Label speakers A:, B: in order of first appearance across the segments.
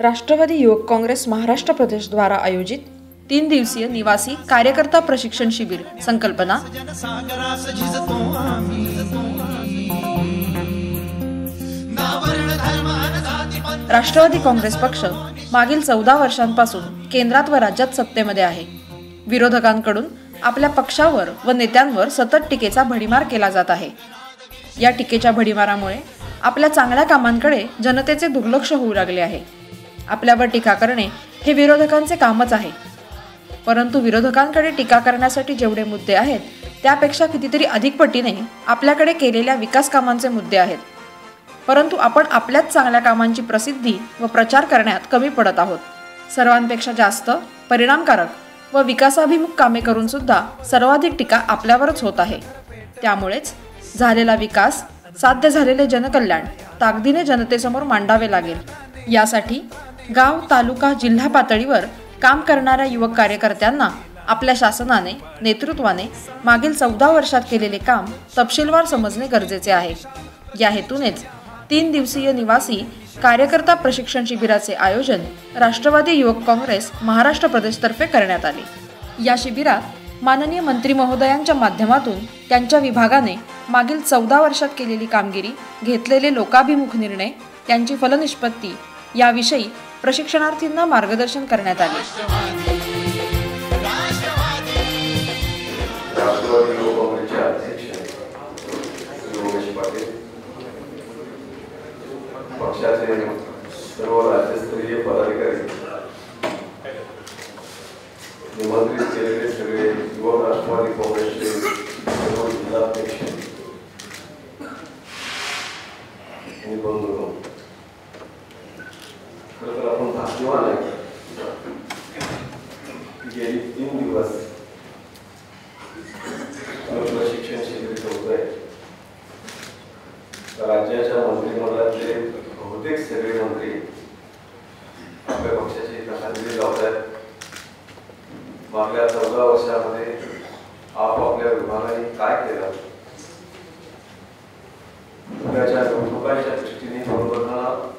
A: राष्ट्रवादी युवक काँग्रेस महाराष्ट्र प्रदेश द्वारा आयोजित तीन दिवसीय निवासी कार्यकर्ता प्रशिक्षण शिबिर संकल्पना. राष्ट्रवादी काँग्रेस पक्ष मागील चौदा वर्षांपासून केंद्रात व राज्यात सत्तेमध्ये आहे. विरोधकांकडून आपल्या पक्षावर व नेत्यांवर सतत टीकेचा भडीमार केला जात आहे. या टीकेच्या भडीमारामुळे आपल्या चांगल्या कामांकडे जनतेचे दुर्लक्ष होऊ लागले आहे. आपल्यावर टीका करणे हे विरोधकांचे कामच आहे. परंतु विरोधकांकडे टीका करण्यासाठी जेवढे मुद्दे आहेत त्यापेक्षा कितीतरी अधिक पटीने आपल्याकडे केलेल्या विकास कामांचे मुद्दे आहेत. परंतु आपण आपल्याच चांगल्या कामांची प्रसिद्धी व प्रचार करण्यात कमी पडत आहोत. सर्वांपेक्षा जास्त परिणामकारक व विकासाभिमुख कामे करून सुद्धा सर्वाधिक टीका आपल्यावरच होत आहे. त्यामुळेच झालेला विकास साध्य झालेले जनकल्याण ताकदीने जनतेसमोर मांडावे लागेल. यासाठी गाव तालुका जिल्हा पातळीवर काम करणाऱ्या युवक कार्यकर्त्यांना आपल्या शासनाने नेतृत्वाने मागील चौदा वर्षात केलेले काम तपशीलवार समजणे गरजेचे आहे. या हेतूनेच तीन दिवसीय निवासी कार्यकर्ता प्रशिक्षण शिबिराचे आयोजन राष्ट्रवादी युवक काँग्रेस महाराष्ट्र प्रदेशतर्फे करण्यात आले. या शिबिरात माननीय मंत्री महोदयांच्या माध्यमातून त्यांच्या विभागाने मागील चौदा वर्षात केलेली कामगिरी घेतलेले लोकाभिमुख निर्णय त्यांची फलनिष्पत्ती याविषयी प्रशिक्षणार्थींना मार्गदर्शन करण्यात आले
B: राष्ट्रवादी युवक काँग्रेसचे अध्यक्ष श्री उमेश पाटील पक्षाचे सर्व राज्यस्तरीय पदाधिकारी निमंत्रित केलेले सगळे युवक राष्ट्रवादी काँग्रेसचे सर्व जिल्हाध्यक्ष आणि बंधू खरं तर आपण भाग्यवान आहे की गेली तीन दिवस प्रशिक्षण शिबिर होत आहे राज्याच्या मंत्रिमंडळातले बहुतेक सगळे मंत्री आपल्या पक्षाची तहानगिरी लावत आहेत. मागल्या चौदा वर्षामध्ये आपापल्या विभागाने काय केलं? त्याच्या निवडणुकांच्या दृष्टीने निवडणुकांना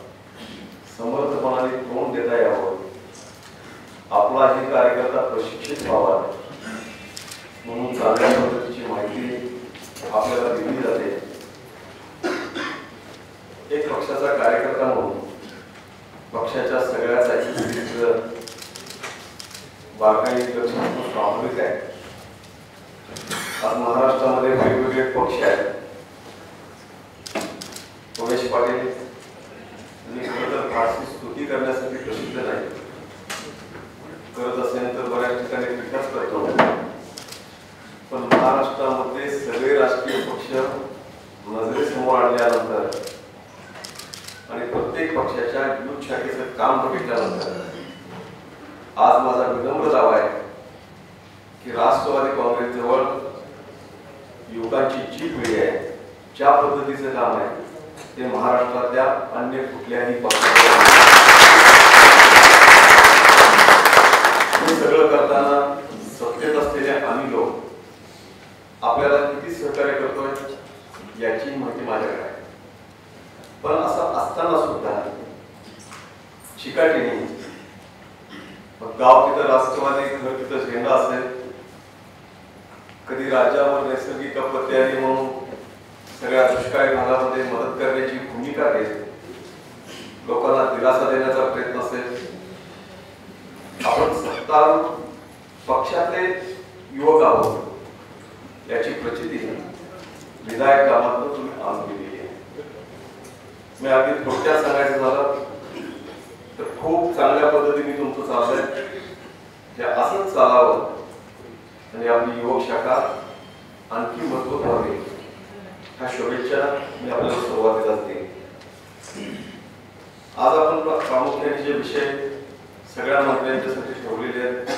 B: समर्थपणाने तोंड देता यावं? आपलाही कार्यकर्ता प्रशिक्षित व्हावा. म्हणून चांगल्या पद्धतीची माहिती आपल्याला दिली जाते. एक पक्षाचा कार्यकर्ता म्हणून पक्षाच्या सगळ्यासाठी बारकाई लक्ष असणं स्वाभाविक आहे. आज महाराष्ट्रामध्ये वेगवेगळे पक्ष आहेत. उमेश पाटील खरं तर फारशी स्तुती करण्यासाठी प्रसिद्ध नाही. करत असेल तर बऱ्याच ठिकाणी विकास करतो. पण महाराष्ट्रामध्ये सगळे राजकीय पक्ष नजरेसमोर आणल्यानंतर पक्षाच्या युथ शाखेचं काम बघितल्यानंतर आज माझा विनम्र दावा आहे की राष्ट्रवादी काँग्रेस जवळ युवकांची जी पिढी आहे. ज्या पद्धतीचं काम आहे ते महाराष्ट्रातल्या अन्य कुठल्याही पक्षाच्या हे सगळं करताना सत्तेत असलेले आम्ही लोक आपल्याला किती सहकार्य करतोय याची माहिती माझ्याकडे आहे. पण असं असताना सुद्धा चिकाटीने गाव तिथं राष्ट्रवादी घर तिथं झेंडा असेल. कधी राज्यावर नैसर्गिक आपत्ती आली म्हणून सगळ्या दुष्काळी भागामध्ये मदत करण्याची भूमिका घेत लोकांना दिलासा देण्याचा प्रयत्न असेल. आपण सत्तार पक्षातले युवक आहोत याची प्रचिती विधायक कामात तुम्ही आज दिली मी अगदी थोडक्यात सांगायचं झालं तर खूप चांगल्या पद्धतीने तुमचं चाललंय हे म्हणजे असंच चालावं. आणि आपली युवक शाखा आणखी मजबूत व्हावी. ह्या शुभेच्छा मी आपल्याला सुरुवातीला देते आज आपण प्रामुख्याने जे विषय सगळ्या मंत्र्यांच्यासाठी ठेवलेले आहेत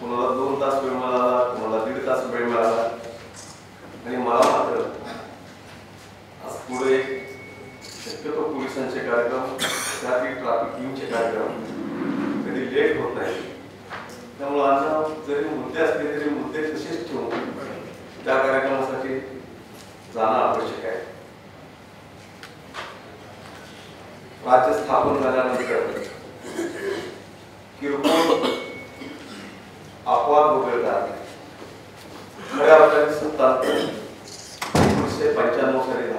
B: कोणाला दोन तास वेळ मिळाला कोणाला दीड तास वेळ मिळाला आणि मला मात्र आज पुढे शक्यतो पोलिसांचे कार्यक्रम त्यातील ट्रॅफिक टीमचे कार्यक्रम कधी लेट होत नाही. त्यामुळे आता जरी मुद्दे असले तरी मुद्दे तसेच ठेवून त्या कार्यक्रमासाठी जाणं आवश्यक आहे. राज्य स्थापन झाल्यानंतर किरकोळ अपवाद वगळतात खऱ्या अर्थाने सत्ता एकोणीसशे पंच्याण्णव साली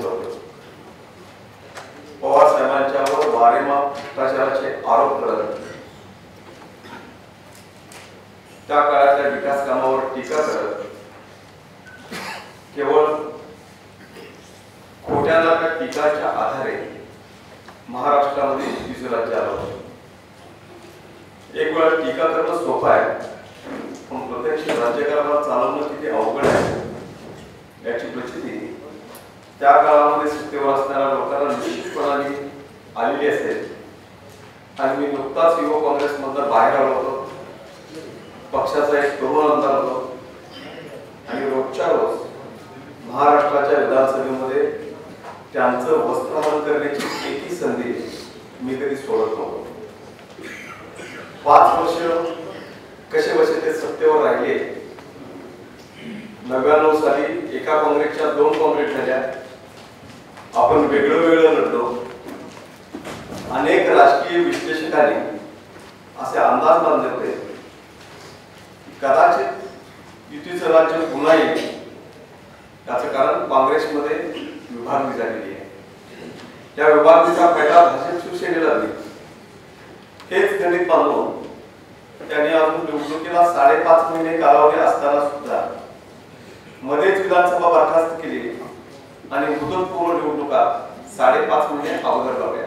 B: पवार साहेबांच्यावर वारेमाप भ्रष्टाचाराचे आरोप करत त्या काळातल्या विकास कामावर टीका करत केवळ खोट्याला त्या टीकाच्या आधारे महाराष्ट्रामध्ये युतीचं राज्य आलं होतं. एक वेळा टीका करणं सोपं आहे पण प्रत्यक्ष राज्यकारभार चालवणं किती अवघड आहे याची प्रचिती त्या काळामध्ये सुट्टीवर असणाऱ्या लोकांना निश्चितपणाने आलेली असेल आणि मी नुकताच युवक काँग्रेसमधनं बाहेर आलो होतो. पक्षाचा एक तरुण आमदार होतो. आणि रोजच्या रोज महाराष्ट्राच्या विधानसभेमध्ये त्यांचं वस्त्रहरण करण्याची एकही संधी मी कधी सोडत नव्हतो. पाच वर्ष कसे बसे ते सत्तेवर राहिले? नव्याण्णव साली एका काँग्रेसच्या दोन काँग्रेस झाल्या. आपण वेगळं वेगळं लढलो अनेक राजकीय विश्लेषकांनी असे अंदाज बांधले होते. कदाचित युतीचं राज्य पुन्हा येईल. त्याचं कारण काँग्रेसमध्ये विभागणी झालेली आहे. त्या विभागणीचा फायदा भाजप शिवसेनेला दिली हेच गणित बांधून त्यांनी अजून निवडणुकीला साडेपाच महिने कालावधी असताना सुद्धा मध्येच विधानसभा बरखास्त केली. आणि मुदतपूर्व निवडणुका साडेपाच महिने अगोदर लावल्या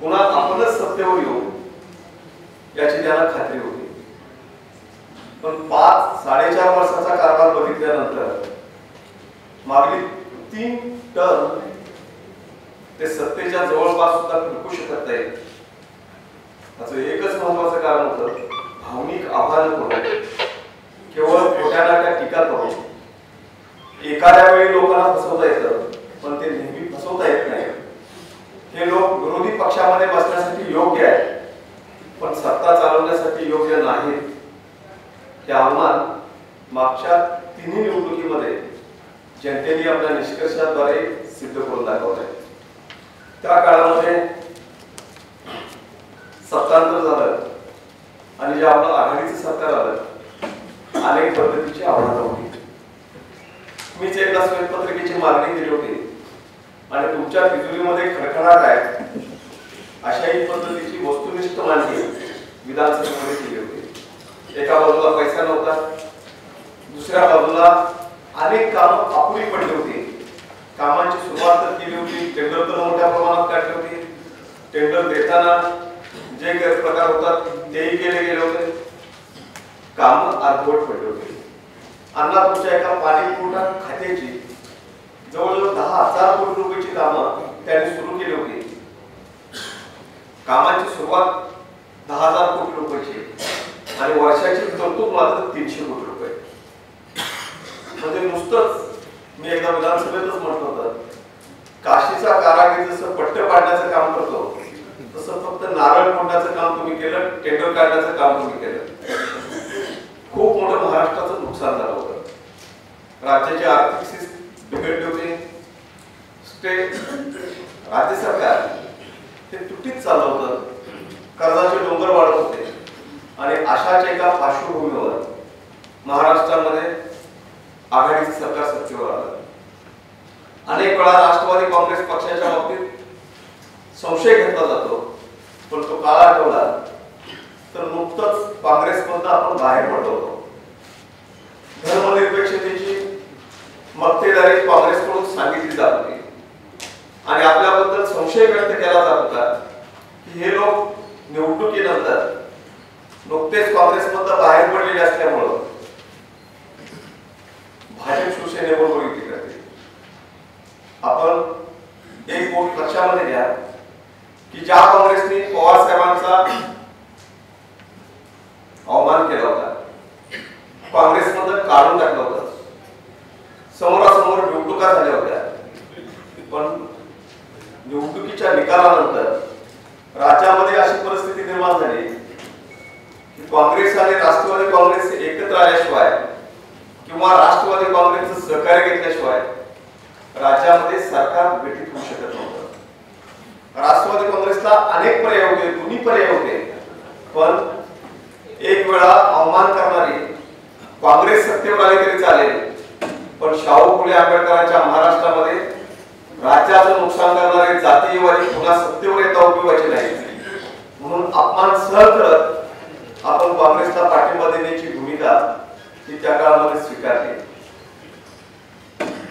B: पुन्हा आपणच सत्तेवर येऊ याची त्याला खात्री होती. पण पाच साडेचार वर्षाचा कारभार बघितल्यानंतर मागील तीन टर्म ते सत्तेच्या जवळपास सुद्धा टिकू शकत नाही. त्याचं एकच महत्वाचं कारण होतं भावनिक आव्हान करून केवळ खोट्या नाट्या टीका करून. एखाद्या वेळी लोकांना फसवता येतं पण ते नेहमी फसवता येत नाही हे लोक विरोधी पक्षामध्ये बसण्यासाठी योग्य आहे पण सत्ता चालवण्यासाठी योग्य नाहीत हे आव्हान मागच्या तिन्ही निवडणुकीमध्ये जनतेने आपल्या निष्कर्षाद्वारे सिद्ध करून दाखवलंय त्या काळामध्ये सत्तांतर झालं आणि जे आपलं आघाडीचं सरकार आलं अनेक पद्धतीची आव्हानं होती मीच एकदा श्वेतपत्रिकेची मागणी केली होती आणि तुमच्या तिजोरीमध्ये खडखडाट आहे अशाही पद्धतीची वस्तुनिष्ठ मांडणी विधानसभेमध्ये केली होती एका बाजूला पैसा नव्हता दुसऱ्या बाजूला अनेक कामं अपुरी पडली होती कामांची सुरुवात तर केली होती टेंडर तर मोठ्या प्रमाणात काढली होती टेंडर देताना जे गैरप्रकार होतात तेही केले गेले होते काम अर्धवट पडली होती अण्णा तुमच्या एका पाणी पुरवठा खात्याची जवळजवळ दहा हजार कोटी रुपयाची कामं त्यांनी सुरू केली होती कामाची सुरुवात दहा हजार कोटी रुपयाची आणि वर्षाची तरतूद मात्र तीनशे कोटी रुपये. म्हणजे नुसतंच मी एकदा विधानसभेतच म्हटलं होतं काशीचा कारागीर जसं पट्ट पाडण्याचं काम करतो तसं फक्त नारळ फोडण्याचं काम तुम्ही केलं टेंडर काढण्याचं काम तुम्ही केलं. खूप मोठं महाराष्ट्राचं नुकसान झालं होतं. राज्याची आर्थिक स्थिती बिघडली होती. स्टेट राज्य सरकार हे तुटीत चाललं होतं. कर्जाचे डोंगर वाढत होते. आणि अशाच एका पार्श्वभूमीवर महाराष्ट्रामध्ये आघाडीचं सरकार सत्तेवर आलं. अनेक वेळा राष्ट्रवादी काँग्रेस पक्षाच्या बाबतीत संशय घेतला जातो पण तो काळा ठेवला तर नुकतंच काँग्रेसमधनं आपण बाहेर पडलो होतो. धर्मनिरपेक्षतेची मक्तेदारी काँग्रेसकडून सांगितली जात होती. आणि आपल्याबद्दल संशय व्यक्त केला जात होता की हे लोक निवडणुकीनंतर नुकतेच काँग्रेसमधनं बाहेर पडलेले असल्यामुळं भाजप शिवसेनेबरोबर युती करते आपण एक गोष्ट लक्षामध्ये घ्या की ज्या काँग्रेसने पवार साहेबांचा अवमान केला होता काँग्रेसमधून काढून टाकलं होतं समोरासमोर निवडणुका झाल्या होत्या पण निवडणुकीच्या निकालानंतर राज्यामध्ये अशी परिस्थिती निर्माण झाली की काँग्रेस आणि राष्ट्रवादी काँग्रेस एकत्र आल्याशिवाय किंवा राष्ट्रवादी काँग्रेसचं सहकार्य घेतल्याशिवाय राज्यामध्ये सरकार गठीत होऊ शकत नव्हतं राष्ट्रवादी काँग्रेसला अनेक पर्याय होते दोन्ही पर्याय होते. पण एक वेळा अवमान करणारी काँग्रेस सत्तेवर आले तरी चालेल. पण शाहू फुले आंबेडकरांच्या महाराष्ट्रामध्ये राज्याचं नुकसान करणारे जातीयवादी पुन्हा सत्तेवर येता उपयोगाचे नाही म्हणून अपमान सहन करत आपण काँग्रेसला पाठिंबा देण्याची भूमिका ही त्या काळामध्ये स्वीकारली.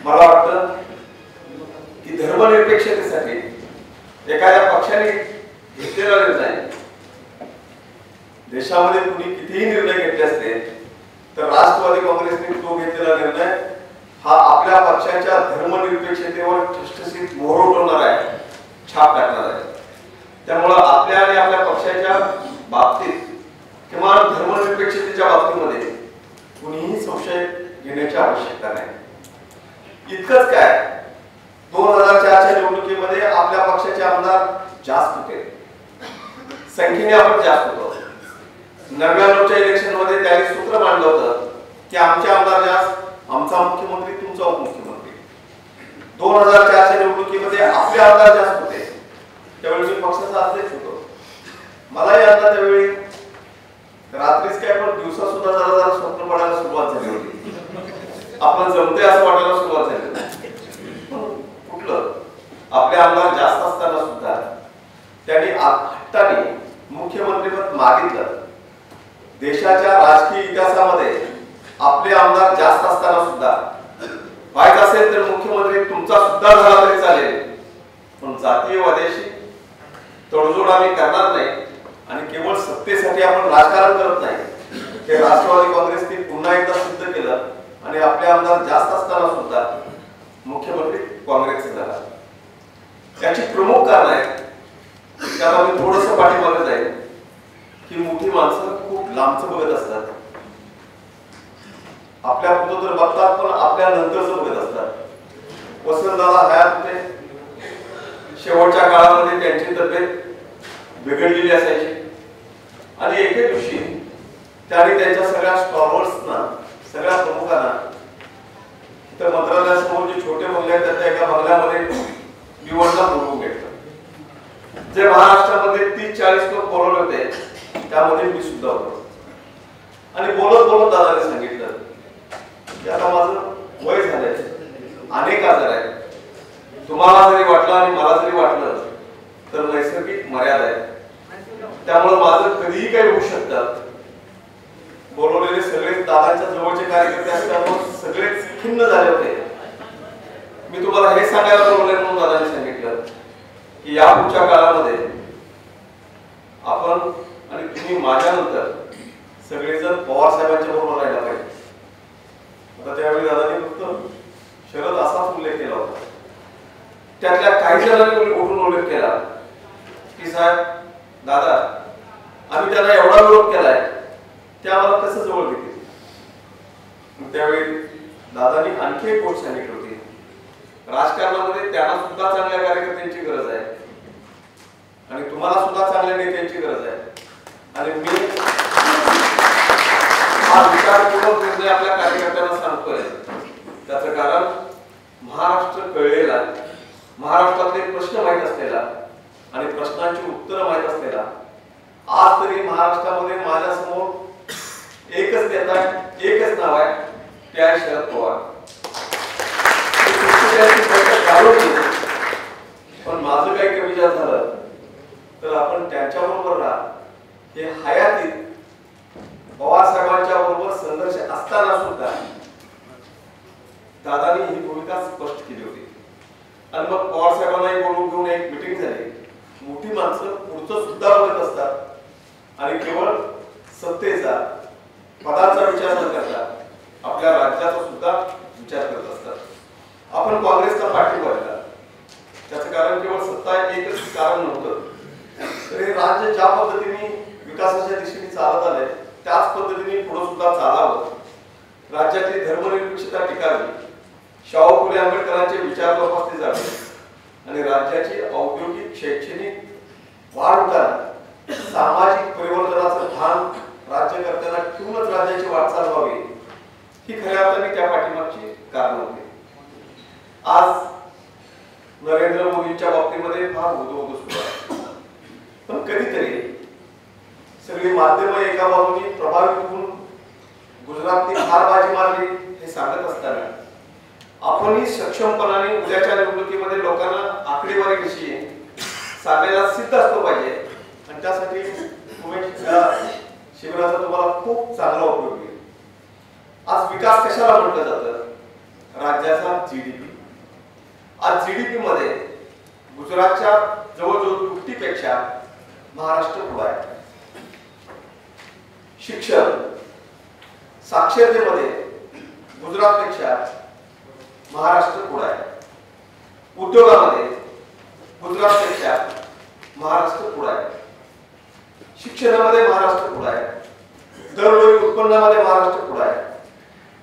B: मला वाटतं की धर्मनिरपेक्षतेसाठी एखाद्या पक्षाने घेतलेला निर्णय. देशामध्ये कुणी कितीही निर्णय घेतले असते तर राष्ट्रवादी काँग्रेसने तो घेतलेला निर्णय हा आपल्या पक्षाच्या धर्मनिरपेक्षतेवर ठसठसीत मोहर उठवणार आहे छाप टाकणार आहे. त्यामुळं आपल्या आणि आपल्या पक्षाच्या बाबतीत किंवा धर्मनिरपेक्षतेच्या बाबतीमध्ये कुणीही संशय घेण्याची आवश्यकता नाही. इतकंच काय दोन हजार चारच्या निवडणुकीमध्ये आपल्या पक्षाचे आमदार जास्त होते. संख्येने आपण जास्त होतो. नव्याण्णवच्या इलेक्शनमध्ये त्यांनी सूत्र मांडलं होतं की आमचे आमदार जास्त आमचा मुख्यमंत्री तुमचा उपमुख्यमंत्री. दोन हजार चारच्या निवडणुकीमध्ये आपले आमदार जास्त होते. त्यावेळी मी पक्षाचा अध्यक्ष होतो. मलाही आता त्यावेळी रात्रीच काय पण दिवसा सुद्धा जरा जरा स्वप्न पडायला सुरुवात झाली होती. आपण जमते असं वाटायला सुरुवात झाली आपले आमदार जास्त असताना सुद्धा त्यांनी हट्टाने मुख्यमंत्रीपद मागितलं. देशाच्या राजकीय इतिहासामध्ये आपले आमदार जास्त असताना सुद्धा. व्हायचं असेल तर मुख्यमंत्री तुमचा सुद्धा झाला तरी चालेल. पण जातीयवाद्याशी तडजोड आम्ही करणार नाही. आणि केवळ सत्तेसाठी आपण राजकारण करत नाही. हे राष्ट्रवादी काँग्रेसने पुन्हा एकदा सिद्ध केलं. आणि आपले आमदार जास्त असताना सुद्धा मुख्यमंत्री काँग्रेसचे झाला. त्याची प्रमुख कारण आहे त्याला मी थोडस पाठीमागे जाईल की मोठी माणसं खूप लांबच बघत असतात. आपल्या पुढं तर बघतात पण आपल्या नंतरच बघत असतात. वसंतदादा हयात होते. शेवटच्या काळामध्ये त्यांची तब्येत बिघडलेली असायची. आणि एके दिवशी त्याने त्यांच्या सगळ्या स्टॉलर्सना सगळ्या प्रमुखांना तर मंत्रालयासमोर जे छोटे बंगले आहेत त्याच्या एका बंगल्यामध्ये निवडणं बोलवून घेतलं. जे महाराष्ट्रामध्ये तीस चाळीस लोक बोलवले होते त्यामध्ये मी सुद्धा होतो. आणि बोलत बोलत दादाने सांगितलं की आता माझं वय झालंय अनेक आजार आहेत. तुम्हाला जरी वाटलं आणि मला जरी वाटलं तर नैसर्गिक मर्यादा आहे त्यामुळे माझं कधीही काही होऊ शकतं. बोलवलेले सगळे दादांच्या जवळचे कार्यकर्ते असल्यामुळे सगळेच खिन्न झाले होते. मी तुम्हाला हे सांगायला बोलले म्हणून दादांनी सांगितलं की या पुढच्या काळामध्ये आपण आणि तुम्ही माझ्यानंतर सगळेजण पवार साहेबांच्या बरोबर राहायला पाहिजे. आता त्यावेळी दादानी फक्त शरद असाच उल्लेख केला होता. त्यातल्या काही जणांनी उठून उल्लेख केला की साहेब दादा आम्ही त्याला एवढा विरोध केलाय ते आम्हाला कसं जवळ घेतील? मग त्यावेळी दादांनी आणखी एक गोष्ट सांगितली होती. राजकारणामध्ये त्यांना सुद्धा चांगल्या कार्यकर्त्यांची गरज आहे. आणि तुम्हाला सुद्धा चांगल्या नेत्यांची गरज आहे. आणि मी हा विचारपूर्वक निर्णय आपल्या कार्यकर्त्यांना सांगतोय. त्याचं कारण महाराष्ट्र कळलेला महाराष्ट्रातले प्रश्न माहीत असलेला आणि प्रश्नांची उत्तरं माहीत असलेला आज तरी महाराष्ट्रामध्ये माझ्यासमोर एकच नेता एकच नाव आहे त्या शरद पवार. पण माझं काही कमी जास्त झालं तर आपण त्यांच्याबरोबर ना हे हयातीत पवारसाहेबांच्या बरोबर संघर्ष असताना सुद्धा दादानी ही भूमिका स्पष्ट केली होती. आणि मग पवार साहेबांनाही बोलून घेऊन एक मिटिंग झाली. मोठी माणसं पुढचं सुद्धा बघत असतात. आणि केवळ सत्तेचा पदाचा विचार न करता आपल्या राज्याचा सुद्धा विचार करत असतात. आपण काँग्रेसचा पाठिंबा दिला. त्याचं कारण केवळ सत्ता एकच कारण नव्हतं. तर हे राज्य ज्या पद्धतीने विकासाच्या दिशेने चालत आलंय त्याच पद्धतीने पुढे सुद्धा चालावं. राज्यातली धर्मनिरपेक्षता टिकावी. शाहू फुले आंबेडकरांचे विचार जोपासले जावे. आणि राज्याची औद्योगिक शैक्षणिक वाढ होताना सामाजिक परिवर्तनाचं भान राज्यकर्त्यांना ठेवूनच राज्याची वाटचाल व्हावी. ही खऱ्या अर्थाने त्या पाठीमागची कारण होती. आज नरेंद्र मोदींच्या बाबतीमध्ये फार होतो होतो सुरू आहे पण कधीतरी सगळी माध्यम एका बाजूनी प्रभावित होऊन गुजरातने फार बाजी मारली हे सांगत असताना आपणही सक्षमपणाने उद्याच्या निवडणुकीमध्ये लोकांना आकडेवारीविषयी सांगायला सिद्ध असतो पाहिजे. आणि त्यासाठी शिबिराचा तुम्हाला खूप चांगला उपयोग होईल. आज विकास कशाला म्हटलं जातं? राज्याचा जीडीपी आज जीडीपी मध्ये गुजरातच्या जवळजवळ दुपटीपेक्षा महाराष्ट्र पुढे आहे. शिक्षण साक्षरतेमध्ये गुजरातपेक्षा महाराष्ट्र पुढे आहे. उद्योगामध्ये गुजरातपेक्षा महाराष्ट्र पुढे आहे. शिक्षणामध्ये महाराष्ट्र पुढे आहे. दरवेळी उत्पन्नामध्ये महाराष्ट्र पुढे आहे.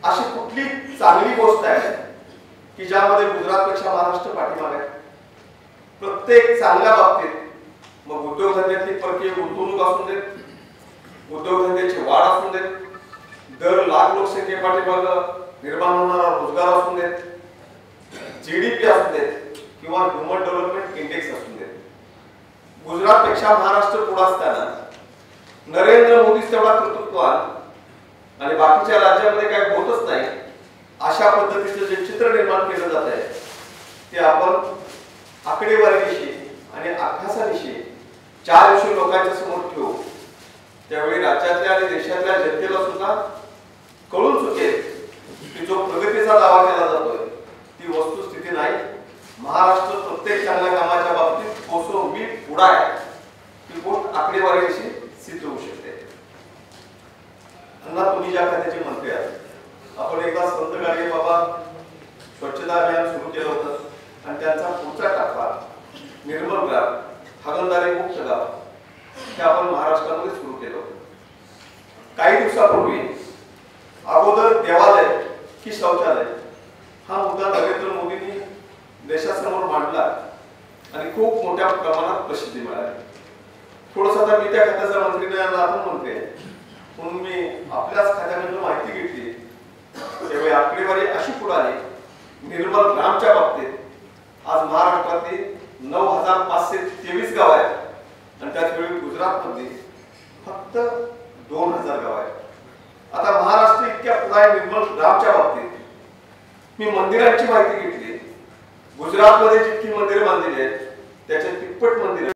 B: अशी कुठली चांगली गोष्ट आहे? की ज्यामध्ये गुजरातपेक्षा महाराष्ट्र पाठीमागे आहे. प्रत्येक चांगल्या बाबतीत मग उद्योगधंद्यातली परकीय गुंतवणूक असून देत उद्योगधंद्याची वाढ असून देत दर लाख लोकसंख्ये पाठीमाग निर्माण होणारा रोजगार असून देत जीडीपी असू देत किंवा ह्युमन डेव्हलपमेंट इंडेक्स असू देत. गुजरातपेक्षा महाराष्ट्र पुढे असताना नरेंद्र मोदीच तेवढा कर्तृत्वान आणि बाकीच्या राज्यामध्ये काही होतच नाही अशा पद्धतीचं जे चित्र निर्माण केलं जात आहे ते आपण आकडेवारीविषयी आणि अभ्यासाविषयी चार दिवशी लोकांच्या समोर ठेवू. त्यावेळी राज्यातल्या आणि देशातल्या जनतेला सुद्धा कळून चुकेल की जो प्रगतीचा दावा केला जातोय ती वस्तुस्थिती नाही. महाराष्ट्र प्रत्येक चांगल्या कामाच्या बाबतीत कोसो मी पुढा आहे ही गोष्ट आकडेवारीविषयी सिद्ध होऊ शकते अण्णा तुम्ही ज्या खात्याचे मंत्री आहात आपण एकदा हे बाबा स्वच्छता अभियान सुरू केलं होतं. आणि त्यांचा पुढचा टप्पा निर्मल ग्राम हगलदारी मुक्त गाव हे आपण महाराष्ट्रामध्ये सुरू केलं होतं. काही दिवसापूर्वी अगोदर देवालय की शौचालय हा मुद्दा नरेंद्र मोदींनी देशासमोर मांडला आणि खूप मोठ्या प्रमाणात प्रसिद्धी मिळाली. थोडस आता मी त्या खात्याचा मंत्री आणि आपण म्हणते म्हणून मी आपल्याच खात्यामधून माहिती घेतली. त्यावेळी आकडेवारी अशी पुढे आली. निर्मल ग्रामच्या बाबतीत. आज महाराष्ट्रातली नऊ हजार पाचशे तेवीस गाव आहेत. आणि त्याच वेळी गुजरातमध्ये फक्त दोन हजार गाव आहेत. आता महाराष्ट्र इतक्या पुढे निर्मल ग्रामच्या बाबतीत. मी मंदिरांची माहिती घेतली. गुजरातमध्ये जितकी मंदिरं बांधलेली आहेत त्याच्या तिप्पट मंदिर